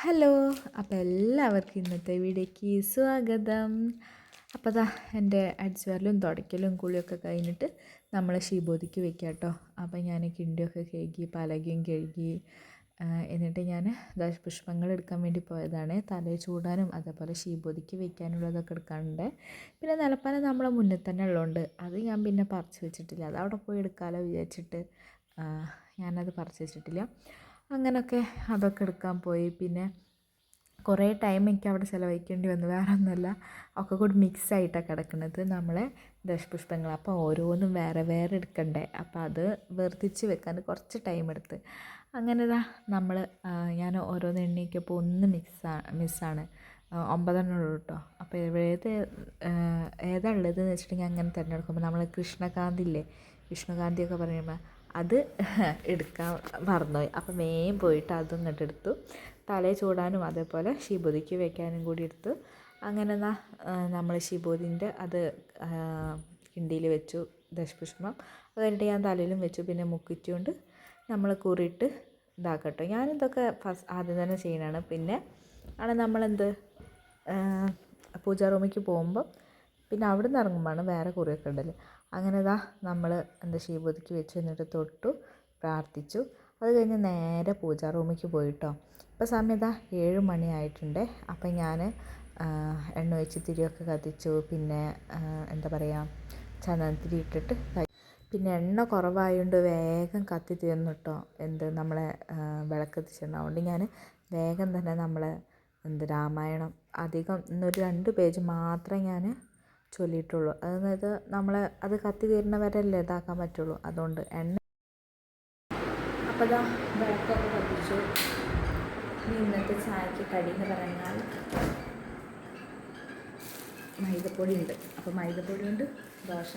Hello അപ്പോൾ എല്ലാവർക്കും ഇന്നത്തെ വീഡിയോയ്ക്ക് സ്വാഗതം. അപ്പോൾ അതാ എന്റെ അടിച്ചുവരലും തുടയ്ക്കലും കുളിയൊക്കെ കഴിഞ്ഞിട്ട് നമ്മൾ ശീബോധിക്ക് വെക്കാം കേട്ടോ. അപ്പോൾ ഞാൻ കിണ്ടിയൊക്കെ കഴുകി പലകയും കഴുകി എന്നിട്ട് ഞാൻ ദശപുഷ്പങ്ങൾ എടുക്കാൻ വേണ്ടി പോയതാണ്. തലയിൽ ചൂടാനും അതേപോലെ ശീബോധിക്ക് വെക്കാനുള്ളതൊക്കെ എടുക്കാനുണ്ട്. പിന്നെ നിലപ്പാല നമ്മളെ മുന്നിൽ തന്നെ ഉള്ളതുകൊണ്ട് അത് ഞാൻ പിന്നെ പറിച്ച് വെച്ചിട്ടില്ല. അത് അവിടെ പോയി എടുക്കാമല്ലോ വിചാരിച്ചിട്ട് ഞാനത് പറിച്ച് വെച്ചിട്ടില്ല. അങ്ങനെയൊക്കെ അതൊക്കെ എടുക്കാൻ പോയി. പിന്നെ കുറേ ടൈം എനിക്ക് അവിടെ ചിലവഴിക്കേണ്ടി വന്നു. വേറെ ഒന്നുമല്ല ഒക്കെ കൂടി മിക്സ് ആയിട്ടാണ് കിടക്കുന്നത് നമ്മളെ ദശപുഷ്പങ്ങൾ. അപ്പോൾ ഓരോന്നും വേറെ വേറെ എടുക്കണ്ടേ. അപ്പോൾ അത് വേർതിരിച്ച് വെക്കാൻ കുറച്ച് ടൈം എടുത്ത്. അങ്ങനെ ഇതാ നമ്മൾ ഞാൻ ഓരോന്ന് എണ്ണിക്കപ്പോൾ ഒന്ന് മിക്സാ മിസ്സാണ് ഒമ്പതെണ്ണം ഉള്ളൂ കേട്ടോ അപ്പോൾ ഏത് ഏതാ ഉള്ളതെന്ന് വെച്ചിട്ടുണ്ടെങ്കിൽ അങ്ങനെ തിരഞ്ഞെടുക്കുമ്പോൾ നമ്മൾ കൃഷ്ണകാന്തില്ലേ വിഷ്ണുകാന്തിയൊക്കെ പറയുമ്പോൾ അത് എടുക്കാൻ മറന്നുപോയി അപ്പം വേഗം പോയിട്ട് അതും എടുത്തു. തലയിൽ ചൂടാനും അതേപോലെ ശിബുദിക്ക് വെക്കാനും കൂടി എടുത്തു. അങ്ങനെ നമ്മൾ ശിബുദിന്റെ അത് കിണ്ടിയിൽ വെച്ചു ദശപുഷ്പം. അത് കഴിഞ്ഞിട്ട് ഞാൻ തലയിലും വെച്ചു. പിന്നെ മുക്കിച്ചുകൊണ്ട് നമ്മൾ കൂറിയിട്ട് ഇതാക്കട്ടോ. ഞാനിതൊക്കെ ഫസ്റ്റ് ആദ്യം തന്നെ ചെയ്യണതാണ് പിന്നെ ആണ് നമ്മളെന്ത് പൂജാ റൂമിലേക്ക് പോകുമ്പോൾ പിന്നെ അവിടെ നിന്ന് ഇറങ്ങുമ്പോഴാണ് വേറെ കുറിയൊക്കെ ഉണ്ടല്ലോ? അങ്ങനെ ഇതാ നമ്മൾ എന്താ ശീബോധിക്ക് വെച്ച് എന്നിട്ട് തൊട്ടു പ്രാർത്ഥിച്ചു. അത് കഴിഞ്ഞ് നേരെ പൂജാ റൂമിലേക്ക് പോയിട്ടോ. ഇപ്പോൾ സമയം ഇതാ ഏഴ് മണിയായിട്ടുണ്ട് അപ്പം ഞാൻ എണ്ണ ഒഴിച്ച് തിരിയൊക്കെ കത്തിച്ചു. പിന്നെ എന്താ പറയുക ചന്ദനത്തിരി ഇട്ടിട്ട് പിന്നെ എണ്ണ കുറവായതുകൊണ്ട് വേഗം കത്തി തീർന്നിട്ടോ എന്ത് നമ്മളെ വിളക്ക് എത്തിച്ചിട്ടുണ്ട് അതുകൊണ്ട് ഞാൻ വേഗം തന്നെ നമ്മളെ എന്ത് രാമായണം അധികം ഇന്നൊരു രണ്ട് പേജ് മാത്രം ഞാൻ ചൊല്ലിയിട്ടുള്ളൂ. അതായത് നമ്മൾ അത് കത്തി തീരുന്ന അല്ലേ ഇതാക്കാൻ പറ്റുള്ളൂ. അതുകൊണ്ട് എണ്ണ അപ്പോൾ ഇതാ വിളക്കൊക്കെ കത്തിച്ചു ഇനി ഇന്നത്തെ ചായക്ക് കടി എന്ന് പറഞ്ഞാൽ മൈദപ്പൊടി ഉണ്ട്. അപ്പോൾ മൈദപ്പൊടി ഉണ്ട് ദോശ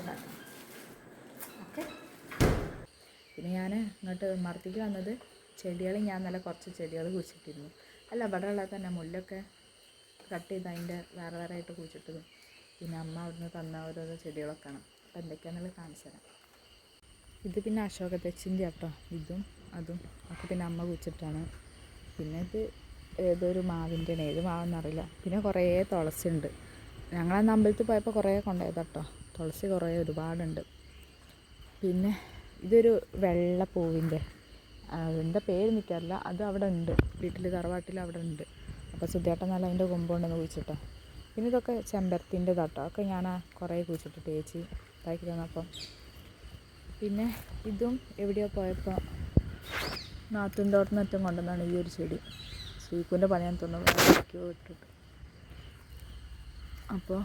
ഓക്കെ? പിന്നെ ഞാൻ ഇങ്ങോട്ട് മർത്തിക്ക് വന്നത് ചെടികൾ. ഞാൻ നല്ല കുറച്ച് ചെടികൾ കുഴിച്ചിട്ടിരുന്നു. അല്ല ഇവിടെ ഉള്ളത് തന്നെ മുല്ലൊക്കെ കട്ട് ചെയ്ത് അതിന്റെ വേറെ വേറെ ആയിട്ട് കുഴിച്ചിട്ടതും. പിന്നെ അമ്മ അവിടുന്ന് തന്ന ഓരോരോ ചെടികളൊക്കെ ആണ്. അപ്പോൾ എന്തൊക്കെയാണെന്നുള്ളത് കാണിച്ചു തരാം. ഇത് പിന്നെ അശോക തെച്ചിന്റെ കേട്ടോ ഇതും അതും ഒക്കെ പിന്നെ അമ്മ കുഴിച്ചിട്ടാണ്. പിന്നെ ഇത് ഏതൊരു മാവിന്റെ ആണ്. ഏത് മാവെന്നറിയില്ല പിന്നെ കുറേ തുളസി ഉണ്ട്. ഞങ്ങളന്ന് അമ്പലത്തിൽ പോയപ്പോൾ കുറേ കൊണ്ടുപോയത് കേട്ടോ തുളസി കുറേ ഒരുപാടുണ്ട്. പിന്നെ ഇതൊരു വെള്ള പൂവിന്റെ പേര് നിൽക്കാറില്ല അത് അവിടെ ഉണ്ട്. വീട്ടിൽ തറവാട്ടിൽ അവിടെ ഉണ്ട്. അപ്പോൾ സുധേട്ടൻ നല്ല അതിന്റെ കൊമ്പുണ്ടെന്ന് കുഴിച്ചിട്ടോ. പിന്നെ ഇതൊക്കെ ചെമ്പരത്തിന്റെ തട്ടോ ഒക്കെ ഞാൻ കുറേ കുഴിച്ചിട്ട് ചേച്ചി ഇതാക്കി തന്നപ്പം. പിന്നെ ഇതും എവിടെയോ പോയപ്പോൾ നാത്തും തോട്ടം ഏറ്റവും കൊണ്ടുവന്നാണ് ഈ ഒരു ചെടി. ശ്രീക്കുന്റെ പണിയാൻ തോന്നുന്നു ഇട്ടിട്ട്. അപ്പോൾ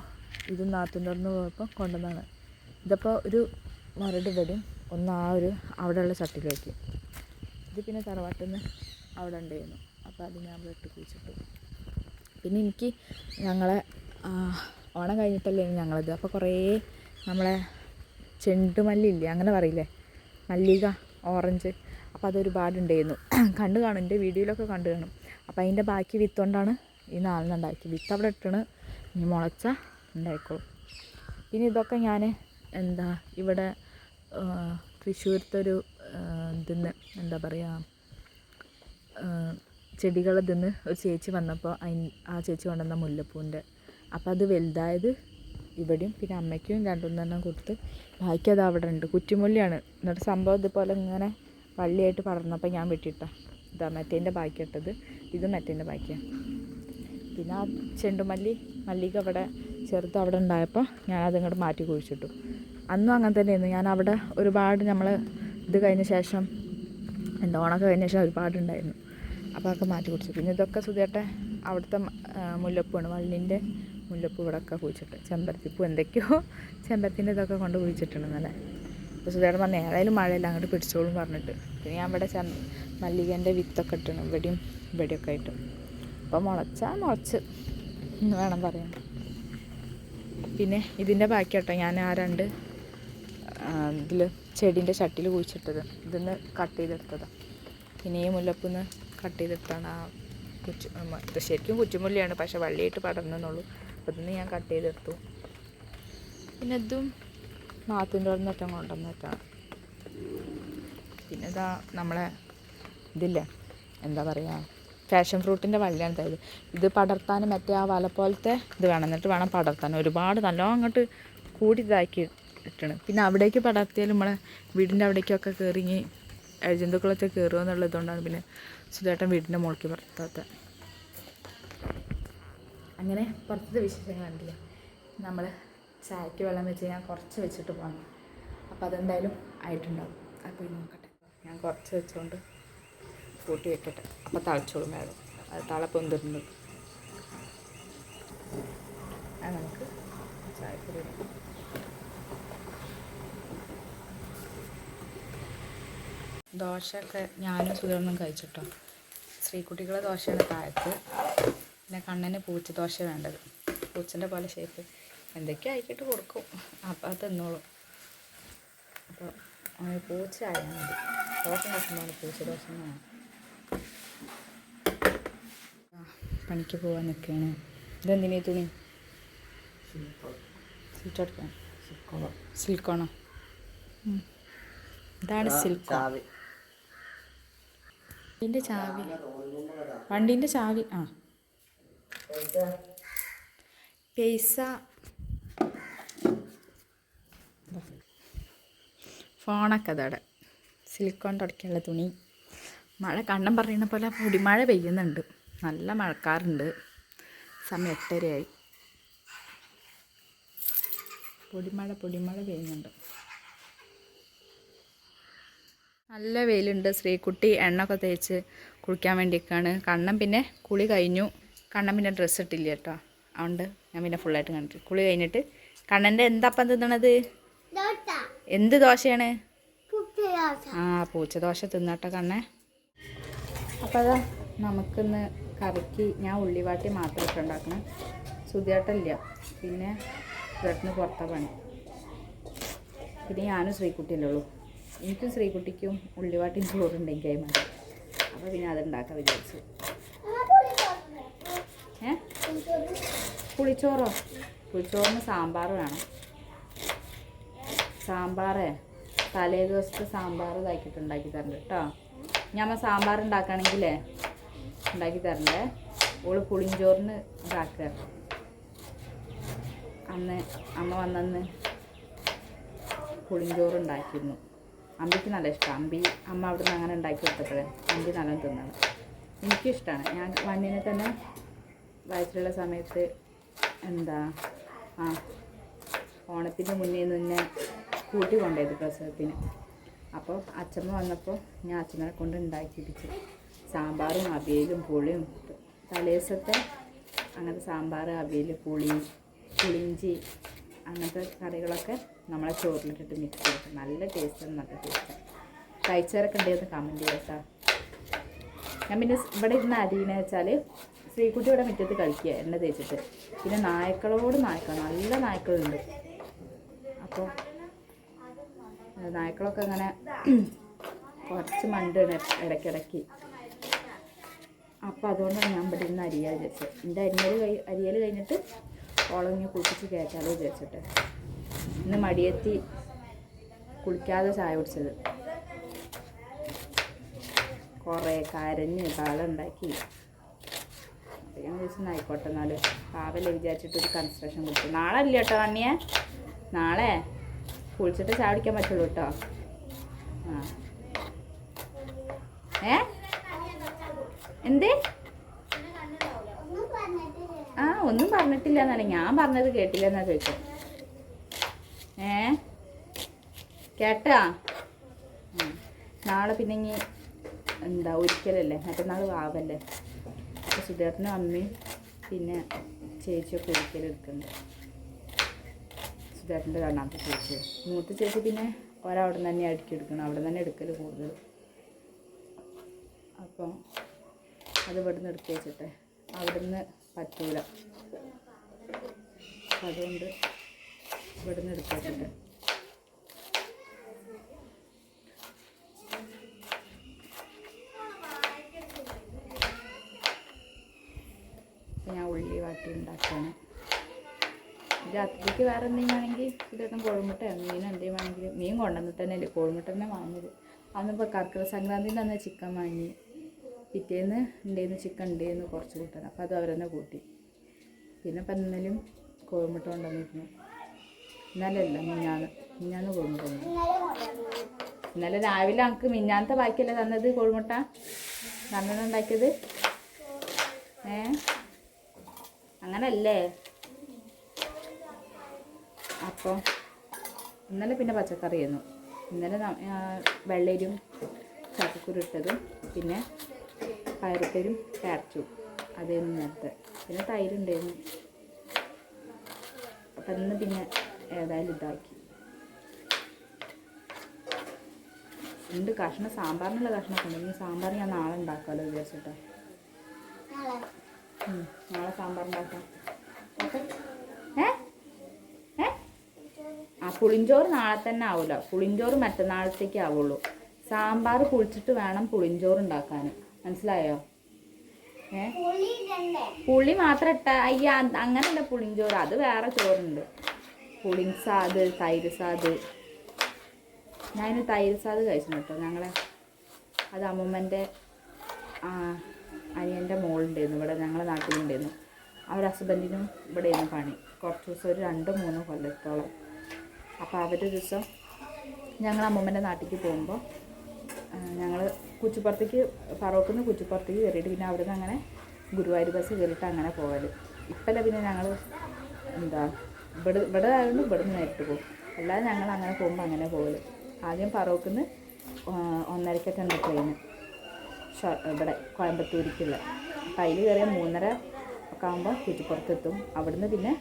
ഇത് നാത്തും തോട്ടം പോയപ്പോൾ കൊണ്ടുവന്നാണ്. ഇതിപ്പോൾ ഒരു മരട് വരും ഒന്ന് ആ ഒരു അവിടെയുള്ള ചട്ടിയിൽ വയ്ക്കും ഇത് പിന്നെ തറവാട്ടിൽ നിന്ന് അവിടെ ഉണ്ടായിരുന്നു. അപ്പോൾ അത് ഞാൻ വെട്ടി കുഴിച്ചിട്ടു. പിന്നെ എനിക്ക് ഞങ്ങളെ ഓണം കഴിഞ്ഞിട്ടല്ലേ ഞങ്ങളത്. അപ്പോൾ കുറേ നമ്മളെ ചെണ്ടുമല്ലി ഇല്ലേ അങ്ങനെ പറയില്ലേ? മല്ലിക ഓറഞ്ച്. അപ്പോൾ അതൊരുപാടുണ്ടായിരുന്നു. കണ്ടു കാണും എന്റെ വീഡിയോയിലൊക്കെ കണ്ടു കാണും. അപ്പോൾ അതിന്റെ ബാക്കി വിത്തുകൊണ്ടാണ് ഈ നാളിനുണ്ടാക്കി വിത്ത് അവിടെ ഇട്ടണ്. ഇനി മുളച്ച ഉണ്ടായിക്കോളും. പിന്നെ ഇതൊക്കെ ഞാൻ എന്താ ഇവിടെ തൃശ്ശൂരത്തെ ഒരു ഇതിന്ന് എന്താ പറയുക ചെടികൾ ഇതിന്ന് ഒരു ചേച്ചി വന്നപ്പോൾ അതിന് ആ ചേച്ചി കൊണ്ടുവന്ന മുല്ലപ്പൂവിന്റെ. അപ്പോൾ അത് വലുതായത് ഇവിടെയും പിന്നെ അമ്മയ്ക്കും രണ്ടുമൂന്നെണ്ണം കൊടുത്ത് ബാക്കി അത് അവിടെ ഉണ്ട്. കുറ്റിമുല്ലയാണ് എന്നിട്ട് സംഭവം ഇതുപോലെ ഇങ്ങനെ വള്ളിയായിട്ട് പടർന്നപ്പോൾ ഞാൻ വെട്ടിയിട്ടാ. ഇതാ മറ്റേന്റെ ബാക്കി ഇട്ടത് ഇത് മറ്റേന്റെ ബാക്കിയാണ് പിന്നെ ആ ചെണ്ടുമല്ലി മല്ലിക അവിടെ ചെറുത് അവിടെ ഉണ്ടായപ്പോൾ ഞാൻ അതിങ്ങോട്ട് മാറ്റി കുഴിച്ചിട്ടു. അന്നും അങ്ങനെ തന്നെയായിരുന്നു. ഞാൻ അവിടെ ഒരുപാട് നമ്മൾ ഇത് കഴിഞ്ഞ ശേഷം എന്താ ഓണൊക്കെ കഴിഞ്ഞ ശേഷം ഒരുപാടുണ്ടായിരുന്നു അപ്പോൾ അതൊക്കെ മാറ്റി കുടിച്ചു. പിന്നെ ഇതൊക്കെ സുധിയേട്ടെ അവിടുത്തെ മുല്ലപ്പൂവാണ്. വള്ളിന്റെ മുല്ലപ്പൂ ഇവിടെയൊക്കെ കുഴിച്ചിട്ട് ചെമ്പരത്തിപ്പൂ എന്തൊക്കെയോ ചെമ്പരത്തിന്റെ ഇതൊക്കെ കൊണ്ട് കുഴിച്ചിട്ടുണ്ട് നല്ല അപ്പോൾ സുധിയേട്ടൻ പറഞ്ഞു ഏതായാലും മഴയില്ല അങ്ങോട്ട് പിടിച്ചോളും പറഞ്ഞിട്ട്. പിന്നെ ഞാൻ ഇവിടെ ചെം മല്ലികേന്റെ വിത്തൊക്കെ ഇട്ടണം ഇവിടെയും ഇവിടെയൊക്കെ ആയിട്ട്. അപ്പോൾ മുളച്ചാൽ മുളച്ച് എന്ന് വേണം പറയാൻ. പിന്നെ ഇതിന്റെ ബാക്കി കേട്ടോ ഞാൻ ആ രണ്ട് ഇതിൽ ചെടീന്റെ ചട്ടിയിൽ കുഴിച്ചിട്ടത്. ഇതിന്ന് കട്ട് ചെയ്തെടുത്തതാണ് പിന്നെ ഈ മുല്ലപ്പൂന്ന് കട്ട് ചെയ്തെടുത്താണ് ആ കുച്ചു ശരിക്കും കുച്ചുമുല്ലിയാണ് പക്ഷെ വള്ളിയായിട്ട് പടർന്നെന്നുള്ളൂ. അപ്പം ഇതിന്ന് ഞാൻ കട്ട് ചെയ്തെടുത്തു പിന്നെ ഇതും മാത്തിന്റെ ഒരു നെറ്റം കൊണ്ടുവന്നിട്ടാണ് പിന്നെ ഇതാ നമ്മളെ ഇതില്ലേ എന്താ പറയുക ഫാഷൻ ഫ്രൂട്ടിന്റെ വള്ളിയാണ് തരുന്നത് ഇത് പടർത്താൻ മറ്റേ ആ വല പോലത്തെ ഇത് വേണം എന്നിട്ട് വേണം പടർത്താൻ ഒരുപാട് നല്ലോ അങ്ങോട്ട് കൂടി ഇതാക്കി ഇട്ടണം. പിന്നെ അവിടേക്ക് പടർത്തിയാൽ നമ്മളെ വീടിന്റെ അവിടേക്കൊക്കെ കയറി ജന്തുക്കളൊക്കെ കയറുക എന്നുള്ളതുകൊണ്ടാണ് പിന്നെ സുധേട്ടൻ വീടിന്റെ മുകളിലേക്ക് പുറത്താത്ത. അങ്ങനെ പുറത്തത്തെ വിശേഷങ്ങൾ നമ്മൾ ചായക്ക് വെള്ളം വെച്ച് ഞാൻ കുറച്ച് വെച്ചിട്ട് പോകണം അപ്പോൾ അതെന്തായാലും ആയിട്ടുണ്ടാവും. അപ്പോൾ നോക്കട്ടെ. ഞാൻ കുറച്ച് വെച്ചുകൊണ്ട് കൂട്ടി വെക്കട്ടെ. അപ്പോൾ തളച്ചോളും വേണം അത് തളപ്പൊന്തിരുന്നു അത് നമുക്ക് ചായപ്പൊടി ദോശയൊക്കെ ഞാനും സുഖമൊന്നും കഴിച്ചിട്ടോ. സ്ത്രീകുട്ടികളെ ദോശയാണ് താഴത്ത് പിന്നെ കണ്ണന് പൂച്ച ദോശ വേണ്ടത്. പൂച്ചന്റെ പോലെ ഷേപ്പ് എന്തൊക്കെ ആയിക്കിട്ട് കൊടുക്കും. അപ്പം അത് തിന്നോളും. അപ്പോൾ പൂച്ച ആയാൽ മതി. ദോശ ഉണ്ടാക്കുമ്പോൾ പൂച്ച ദോശ വേണം പണിക്ക് പോകാൻ നിൽക്കുകയാണ് ഇതെന്തിനീ തുണി? സിൽക്കോണോ ഇതാണ് സിൽക്കോ വണ്ടീന്റെ ചാവി. വണ്ടിന്റെ ചാവി ആ. പൈസ. ഫോണൊക്കെ അതവിടെ സിലിക്കോൺ തുടക്കിയുള്ള തുണി. മഴ കണ്ണം പറയുന്ന പോലെ പൊടിമഴ പെയ്യുന്നുണ്ട്. നല്ല മഴക്കാറുണ്ട്. സമയം എട്ടരയായി. പൊടിമഴ പൊടിമഴ പെയ്യുന്നുണ്ട്. നല്ല വെയിലുണ്ട്. ശ്രീകുട്ടി എണ്ണൊക്കെ തേച്ച് കുളിക്കാൻ വേണ്ടിയൊക്കെയാണ് കണ്ണൻ പിന്നെ കുളി കഴിഞ്ഞു. കണ്ണൻ പിന്നെ ഡ്രസ്സ് ഇട്ടില്ല കേട്ടോ. അതുകൊണ്ട് ഞാൻ പിന്നെ ഫുള്ളായിട്ട് കണ്ടിട്ട് കുളി കഴിഞ്ഞിട്ട് കണ്ണന്റെ എന്താപ്പം തിന്നണത്? എന്ത് ദോശയാണ്? ആ പൂച്ച ദോശ തിന്നട്ടെ കണ്ണേ. അപ്പോൾ അതാ നമുക്കിന്ന് കറിക്ക് ഞാൻ ഉള്ളിവാട്ടി മാത്രം ഇട്ട് ഉണ്ടാക്കണം. സുതിയാട്ടല്ല പിന്നെ ചേട്ടന് പുറത്താ പണി. പിന്നെ ഞാനും ശ്രീകുട്ടിയല്ലേ ഉള്ളൂ. എനിക്കും ശ്രീകുട്ടിക്കും ഉള്ളിവാട്ടിയും ചോറുണ്ടെങ്കിൽ മതി. അപ്പോൾ പിന്നെ അതുണ്ടാക്കാൻ വിചാരിച്ചു. ഏ? പുളിച്ചോറോ? പുളിച്ചോറിന് സാമ്പാർ വേണം. സാമ്പാറേ? തലേ ദിവസത്തെ സാമ്പാർ ഇതാക്കിയിട്ട് ഉണ്ടാക്കി തരണ്ട കേട്ടോ ഞാൻ സാമ്പാർ ഉണ്ടാക്കുകയാണെങ്കിലേ ഉണ്ടാക്കി തരണ്ടേ? ഓൾ പുളിഞ്ചോറിന് ഇതാക്കുക അന്ന് അമ്മ വന്നന്ന് പുളിഞ്ചോറ് ഉണ്ടാക്കിയിരുന്നു അമ്പിക്ക് നല്ല ഇഷ്ടമാണ് അമ്പി അമ്മ അവിടുന്ന് അങ്ങനെ ഉണ്ടാക്കി കൊടുത്തപ്പോഴേ അമ്പി നല്ല തിന്നത് എനിക്കിഷ്ടമാണ് ഞാൻ വണ്ണിനെ തന്നെ വയസ്സിലുള്ള സമയത്ത് എന്താ ആ ഓണത്തിന് മുന്നേ നിന്നെ കൂട്ടി കൊണ്ടുപോയത് പ്രസവത്തിന്. അപ്പോൾ അച്ഛമ്മ വന്നപ്പോൾ ഞാൻ അച്ഛനെ കൊണ്ട് ഉണ്ടാക്കിപ്പിച്ചു സാമ്പാറും അവിയലും പുളിയും തലേസത്തെ അങ്ങനത്തെ സാമ്പാർ അവിയൽ പുളി പുളിഞ്ചി അങ്ങനത്തെ കറികളൊക്കെ നമ്മളെ ചോറിലിട്ടിട്ട് മിക്സ് ചെയ്തിട്ട് നല്ല ടേസ്റ്റാണ് നല്ല ടേസ്റ്റ് കഴിച്ചവരൊക്കെ ഉണ്ടെന്ന് കമന്റ് ചെയ്യാം കേട്ടോ ഞാൻ പിന്നെ ഇവിടെ ഇരുന്ന് അരിയെന്ന് വെച്ചാൽ ശ്രീകുട്ടി ഇവിടെ മുറ്റത്ത് കളിക്കുക എണ്ണ തേച്ചിട്ട്. പിന്നെ നായ്ക്കളോട് നായ്ക്കൾ നല്ല നായ്ക്കളുണ്ട്. അപ്പോൾ നായ്ക്കളൊക്കെ അങ്ങനെ കുറച്ച് മണ്ടാണ് ഇടയ്ക്കിടയ്ക്ക്. അപ്പോൾ അതുകൊണ്ടാണ് ഞാൻ ഇവിടെ ഇരുന്ന് അരിയാൽ വിചാരിച്ചത്. എന്റെ അരിയൽ കഴി അരിയൽ കഴിഞ്ഞിട്ട് ഓളങ്ങി കുളിപ്പിച്ച് കയറ്റാലോ വിചാരിച്ചിട്ട്. ഇന്ന് മടിയെത്തി കുളിക്കാതെ ചായ കുടിച്ചത്. കുറേ കരഞ്ഞ് അപ്പോൾ ഞാൻ വിചാരിച്ചു ആയിക്കോട്ടെ നാല് പാവല്ലേ വിചാരിച്ചിട്ട് ഒരു കൺസ്ട്രക്ഷൻ കൊടുത്തു നാളെ അല്ല കേട്ടോ കണ്ണിയെ? നാളെ? കുളിച്ചിട്ട് ചായ കുടിക്കാൻ പറ്റുള്ളൂ കേട്ടോ ആ. ഏ? ആ ഒന്നും പറഞ്ഞിട്ടില്ല എന്നാണ് ഞാൻ പറഞ്ഞത് കേട്ടില്ല എന്നാ ചോദിച്ചത് ഏ കേട്ടാ. നാളെ പിന്നെ ഇനി എന്താ ഒരിക്കലല്ലേ? മറ്റന്നാൾ വാവല്ലേ അപ്പോൾ സുധേട്ടനും അമ്മയും പിന്നെ ചേച്ചിയൊക്കെ ഒരിക്കലെടുക്കുന്നുണ്ട് സുധേട്ടന്റെ രണ്ടാമത്തെ ചേച്ചി. മൂത്ത ചേച്ചി പിന്നെ ഒരവിടെ നിന്ന് തന്നെ അടുക്കി എടുക്കണം അവിടെ തന്നെ എടുക്കൽ കൂടുതൽ. അപ്പോൾ അത് ഇവിടെ നിന്ന് എടുത്ത് വെച്ചിട്ടെ. അവിടെ നിന്ന് പറ്റൂല അതുകൊണ്ട് ഇവിടെ നിന്ന് എടുത്ത് വെച്ചിട്ട്. ഞാൻ ഉള്ളി വാട്ടി ഉണ്ടാക്കുകയാണ് രാത്രിക്ക് വേറെ എന്തെങ്കിലും ആണെങ്കിൽ ഇതൊന്നും കോഴിമുട്ടയോ മീൻ എന്തെങ്കിലും ആണെങ്കിൽ മീൻ കൊണ്ടുവന്നിട്ട് തന്നെ അല്ലേ കോഴിമുട്ട തന്നെ വാങ്ങിയത്. അന്നിപ്പോൾ കർക്കിടക സംക്രാന്തിന്റെ അന്ന് ചിക്കൻ വാങ്ങി. പിറ്റേന്ന് ഉണ്ടായിരുന്നു ചിക്കൻ ഉണ്ടായിരുന്നു കുറച്ച് കൂട്ടണം അപ്പോൾ അത് അവരെന്നെ കൂട്ടി. പിന്നെ ഇപ്പം ഇന്നലെയും കോഴിമുട്ട കൊണ്ടുവന്നിരുന്നു. ഇന്നലെ അല്ല മിഞ്ഞാന്ന്. മിഞ്ഞാന്ന് കോഴിമുട്ട കൊണ്ടുവന്നു. ഇന്നലെ രാവിലെ നമുക്ക് മിഞ്ഞാന്നത്തെ ബാക്കിയല്ലേ തന്നത് കോഴിമുട്ട രണ്ടെണ്ണം ഉണ്ടാക്കിയത്? ഏ? അങ്ങനല്ലേ? അപ്പോൾ ഇന്നലെ പിന്നെ പച്ചക്കറി ആയിരുന്നു. ഇന്നലെ വെള്ളരും ചക്കക്കുരു ഇട്ടതും പിന്നെ പയറുപ്പേരും കാരറ്റും അതായിരുന്നു നേരത്തെ പിന്നെ തൈരുണ്ടായിരുന്നു അപ്പം ഇന്ന് പിന്നെ ഏതായാലും ഇതാക്കി. ഉണ്ട് കഷ്ണം സാമ്പാറിനുള്ള കഷ്ണം ഉണ്ട്. ഇനി സാമ്പാർ ഞാൻ നാളെ ഉണ്ടാക്കാമല്ലോ വിചാരിച്ചിട്ടാ. നാളെ സാമ്പാർ ഉണ്ടാക്കാം. ഓക്കെ. ഏ? ഏ? ആ പുളിഞ്ചോറ് നാളെ തന്നെ ആവില്ല പുളിഞ്ചോറ് മറ്റന്നാളത്തേക്ക് ആവുള്ളൂ. സാമ്പാർ പുളിച്ചിട്ട് വേണം പുളിഞ്ചോറ് ഉണ്ടാക്കാൻ. മനസ്സിലായോ? ഏ? പുളി മാത്രം ഇട്ട അയ്യ അങ്ങനല്ല പുളിഞ്ചോറ്. അത് വേറെ ചോറുണ്ട്. പുളിങ്സാദ് തൈര് സാദ്. ഞാൻ തൈര് സാദ് കഴിച്ചു കേട്ടോ. ഞങ്ങളെ അത് അമ്മമ്മന്റെ അനിയന്റെ മോളുണ്ടായിരുന്നു. ഇവിടെ ഞങ്ങളുടെ നാട്ടിലുണ്ടായിരുന്നു. അവർ ഹസ്ബൻഡിനും ഇവിടെയായിരുന്നു പണി. കുറച്ച് ദിവസം ഒരു രണ്ടോ മൂന്നോ കൊല്ലത്തോളം. അപ്പോൾ അവരുടെ ദിവസം ഞങ്ങൾ അമ്മമ്മന്റെ നാട്ടിലേക്ക് പോകുമ്പോൾ ഞങ്ങൾ കുച്ചിപ്പുറത്തേക്ക് ഫറോക്കിൽ നിന്ന് കുച്ചിപ്പുറത്തേക്ക് കയറിയിട്ട് പിന്നെ അവിടെ നിന്ന് അങ്ങനെ ഗുരുവായൂർ ബസ് കയറിയിട്ട് അങ്ങനെ പോകൽ ഇപ്പല്ല പിന്നെ ഞങ്ങൾ എന്താ ഇവിടെ ഇവിടെ ആയതുകൊണ്ട് ഇവിടെ നിന്ന് നേരിട്ട് പോകും. അല്ലാതെ ഞങ്ങൾ അങ്ങനെ പോകുമ്പോൾ അങ്ങനെ പോകൽ ആദ്യം ഫറോക്കിൽ നിന്ന് ഉണ്ട് ട്രെയിന് ഇവിടെ കോയമ്പത്തൂരിക്കുള്ള. അപ്പം അതിൽ കയറിയ മൂന്നര ഒക്കെ ആകുമ്പോൾ കുറ്റിപ്പുറത്തെത്തും അവിടുന്ന് പിന്നെ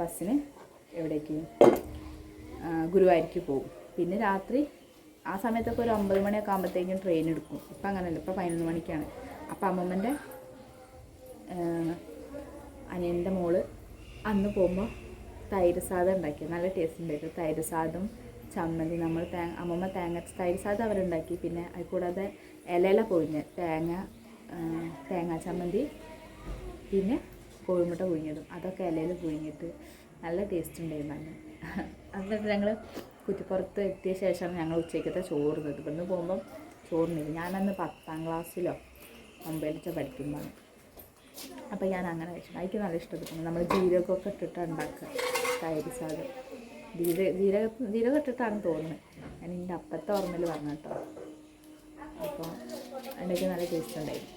ബസ്സിന് എവിടേക്ക്? ഗുരുവായൂർക്ക് പോകും. പിന്നെ രാത്രി ആ സമയത്തൊക്കെ ഒരു ഒമ്പത് മണിയൊക്കെ ആകുമ്പോഴത്തേക്കും ട്രെയിൻ എടുക്കും. ഇപ്പം അങ്ങനെയല്ല ഇപ്പം പതിനൊന്ന് മണിക്കാണ്. അപ്പം അമ്മമ്മന്റെ അനിയന്റെ മോൾ അന്ന് പോകുമ്പോൾ തൈര് സാധം ഉണ്ടാക്കി നല്ല ടേസ്റ്റ് ഉണ്ടായിരുന്നു. തൈര് സാദം ചമ്മന്തി നമ്മൾ തേങ്ങ അമ്മമ്മ തേങ്ങ തൈര് സാധ അവരുണ്ടാക്കി. പിന്നെ അത് കൂടാതെ ഇലയില പൊഴിഞ്ഞ് തേങ്ങ തേങ്ങാ ചമ്മന്തി പിന്നെ കോഴിമുട്ട പുഴുങ്ങിയതും. അതൊക്കെ ഇലയിൽ പുഴുങ്ങിയിട്ട് നല്ല ടേസ്റ്റ് ഉണ്ടായിരുന്നു അന്ന് എന്നിട്ട് ഞങ്ങൾ കുറ്റിപ്പുറത്ത് എത്തിയ ശേഷമാണ് ഞങ്ങൾ ഉച്ചയ്ക്കത്തെ ചോറ് തിന്നത്. ഇവിടുന്ന് പോകുമ്പം ചോറിനില്ല ഞാനന്ന് പത്താം ക്ലാസ്സിലോ ഒമ്പതിലോ പഠിക്കുമ്പോൾ അപ്പോൾ ഞാൻ അങ്ങനെ കഴിച്ചു. എനിക്ക് നല്ല ഇഷ്ടപ്പെട്ടു. നമ്മൾ ജീരകമൊക്കെ ഇട്ടിട്ട് ഉണ്ടാക്കുക തൈര് സാദം. ജീരക ജീരക ജീരകം ഇട്ടിട്ടാണ് തോന്നുന്നത് ഞാൻ എന്റെ അപ്പത്തെ ഓർമ്മയിൽ പറഞ്ഞു കേട്ടോ. അപ്പോൾ അതിന്റെയൊക്കെ നല്ല ടേസ്റ്റ് ഉണ്ടായിരുന്നു.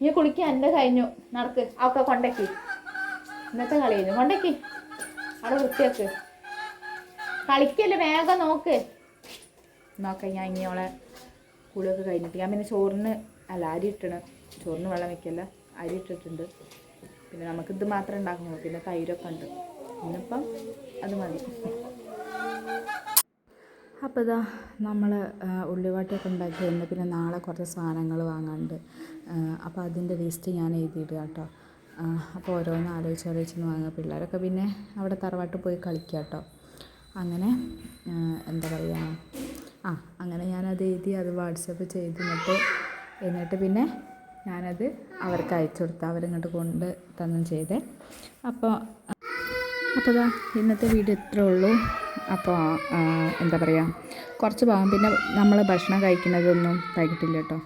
നീ കുളിക്കുക എന്റെ കഴിഞ്ഞു. നടക്ക്. ഒക്കെ കൊണ്ടക്കി. ഇന്നത്തെ കളി കഴിഞ്ഞു കൊണ്ടക്കി. അവിടെ വൃത്തിയാക്ക്. കളിക്കല്ലേ വേഗം നോക്ക്. നോക്കാം ഞാൻ ഇനി അവളെ കുളിയൊക്കെ കഴിഞ്ഞിട്ട്. ഞാൻ പിന്നെ ചോറിന് അല്ല അരി ഇട്ടണം. ചോറിന് വെള്ളം വെക്കല്ല. അരി ഇട്ടിട്ടുണ്ട്. പിന്നെ നമുക്കിത് മാത്രമേ ഉണ്ടാക്കുന്നുള്ളൂ. പിന്നെ തൈരൊക്കെ ഉണ്ട്. ഇന്നിപ്പം അത് മതി. അപ്പോൾ ഇതാ നമ്മൾ ഉള്ളിവാട്ടൊക്കെ ഉണ്ടാക്കി കഴിഞ്ഞ് പിന്നെ നാളെ കുറച്ച് സാധനങ്ങൾ വാങ്ങാണ്ട് അപ്പോൾ അതിന്റെ ലിസ്റ്റ് ഞാൻ എഴുതിയിടുക കേട്ടോ. അപ്പോൾ ഓരോന്ന് ആലോചിച്ച് ആലോചിച്ച് വാങ്ങുക. പിള്ളേരൊക്കെ പിന്നെ അവിടെ തറവാട്ട് പോയി കളിക്കുക കേട്ടോ. അങ്ങനെ എന്താ പറയുക ആ അങ്ങനെ ഞാനത് എഴുതി അത് വാട്സപ്പ് ചെയ്ത് എന്നിട്ട് എന്നിട്ട് പിന്നെ ഞാനത് അവർക്ക് അയച്ചു കൊടുത്ത് അവരിങ്ങോട്ട് കൊണ്ട് തന്നും ചെയ്തേ. അപ്പോൾ അപ്പോൾ ഇതാ ഇന്നത്തെ വീഡിയോ ഇത്രേ ഉള്ളൂ. അപ്പോൾ എന്താ പറയുക കുറച്ച് ഭാഗം പിന്നെ നമ്മൾ ഭക്ഷണം കഴിക്കുന്നതൊന്നും കഴിക്കത്തില്ല കേട്ടോ.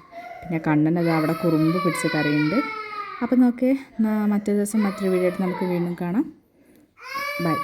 പിന്നെ കണ്ണനത് അവിടെ കുറുമ്പ് പിടിച്ച് കറിയുണ്ട് അപ്പോൾ നോക്കേ മറ്റേ ദിവസം മറ്റൊരു വീഡിയോ ആയിട്ട് നമുക്ക് വീണ്ടും കാണാം. ബൈ.